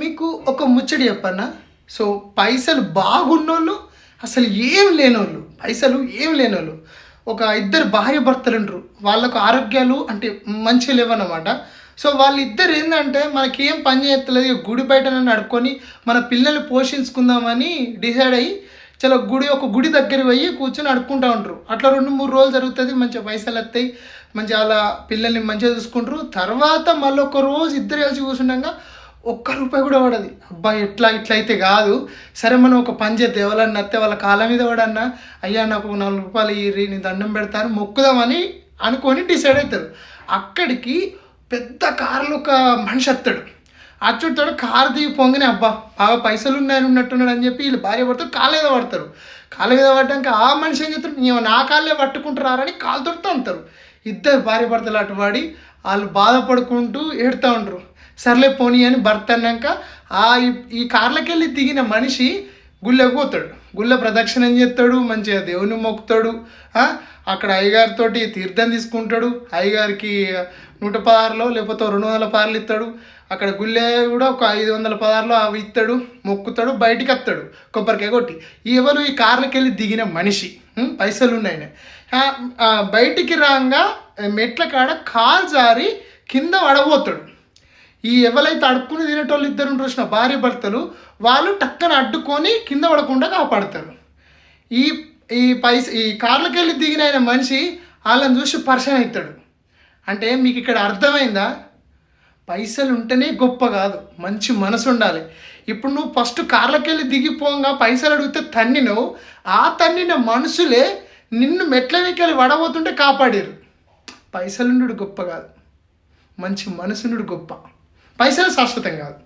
మీకు ఒక ముచ్చడి చెప్పన్నా సో పైసలు బాగున్నోళ్ళు అసలు ఏం లేనోళ్ళు పైసలు ఏం లేనోళ్ళు. ఒక ఇద్దరు భార్య భర్తలు ఉంటారు వాళ్ళకు ఆరోగ్యాలు అంటే మంచిగా లేవన్నమాట. సో వాళ్ళిద్దరు ఏంటంటే మనకి ఏం పని చేయట్లేదు గుడి బయట నడుకొని మన పిల్లల్ని పోషించుకుందామని డిసైడ్ అయ్యి చాలా గుడి ఒక గుడి దగ్గర పోయి కూర్చొని అడుక్కుంటూ ఉంటారు అట్లా రెండు మూడు రోజులు జరుగుతుంది మంచిగా పైసలు వస్తాయి మంచిగా అలా పిల్లల్ని మంచిగా చూసుకుంటారు. తర్వాత మళ్ళీ ఒక రోజు ఇద్దరు కలిసి కూర్చుండగా ఒక్క రూపాయి కూడా పడదు అబ్బా ఎట్లా ఇట్లా అయితే కాదు. సరే మనం ఒక పని చేద్దాం. ఎవరన్నా అత్తే వాళ్ళ కాళ్ళ మీద పడన్నా అయ్యా నాకు నాలుగు రూపాయలు ఇయ్యి నీ దండం పెడతాను మొక్కుదామని అనుకొని డిసైడ్ అవుతారు అక్కడికి పెద్ద కారులో ఒక మనిషి వస్తాడు. అచ్చుతాడు కారు దిగి పొంగనే అబ్బా బాగా పైసలు ఉన్నాయని ఉన్నట్టున్నాడు అని చెప్పి వీళ్ళు భార్య పడతారు కాళ్ళ మీద పడతారు కాళ్ళ మీద పడ్డాక ఆ మనిషి ఏం చెప్తాడు "నీవు నా కాళ్ళే పట్టుకుంటారని కాలుతోడుతూ ఉంటారు ఇద్దరు భార్య భర్తలు అటువాడి వాళ్ళు బాధపడుకుంటూ ఏడుతూ ఉండరు. సర్లే పోనీ అని భర్త అన్నాక ఆ ఈ- ఈ దిగిన మనిషి గుళ్ళకు పోతాడు. గుళ్ళ ప్రదక్షిణం చేస్తాడు మంచిగా దేవుని మొక్కుతాడు. అక్కడ అయ్యగారితోటి తీర్థం తీసుకుంటాడు. అయ్యగారికి నూట పదార్లో లేకపోతే రెండు వందల పదార్లు ఇస్తాడు. అక్కడ గుళ్ళే కూడా ఒక ఐదు వందల పదార్లో అవి ఇస్తాడు మొక్కుతాడు బయటికి వస్తాడు కొబ్బరికాయ కొట్టి. ఎవరు ఈ కార్లకెళ్ళి దిగిన మనిషి? పైసలు ఉన్నాయి బయటికి రాగా మెట్ల కాడ కాలు జారి కింద పడబోతాడు. ఈ ఎవరైతే అడుక్కుని తినేటోళ్ళు ఇద్దరు చూసిన భార్య భర్తలు వాళ్ళు టక్కన అడ్డుకొని కింద పడకుండా కాపాడతారు. ఈ ఈ పైస ఈ కార్లకి వెళ్ళి దిగిన ఆయన మనిషి వాళ్ళని చూసి పర్సన్ అవుతాడు. అంటే మీకు ఇక్కడ అర్థమైందా? పైసలు ఉంటేనే గొప్ప కాదు మంచి మనసు ఉండాలి. ఇప్పుడు నువ్వు ఫస్ట్ కార్లకి వెళ్ళి దిగిపోగా పైసలు అడిగితే తన్నినవు ఆ తన్నిన మనుషులే నిన్ను మెట్ల వెక్కెళ్ళి వడబోతుంటే కాపాడారు. పైసలుండు గొప్ప కాదు. మంచి మనసునుడు గొప్ప. పైసలు శాశ్వతం కాదు.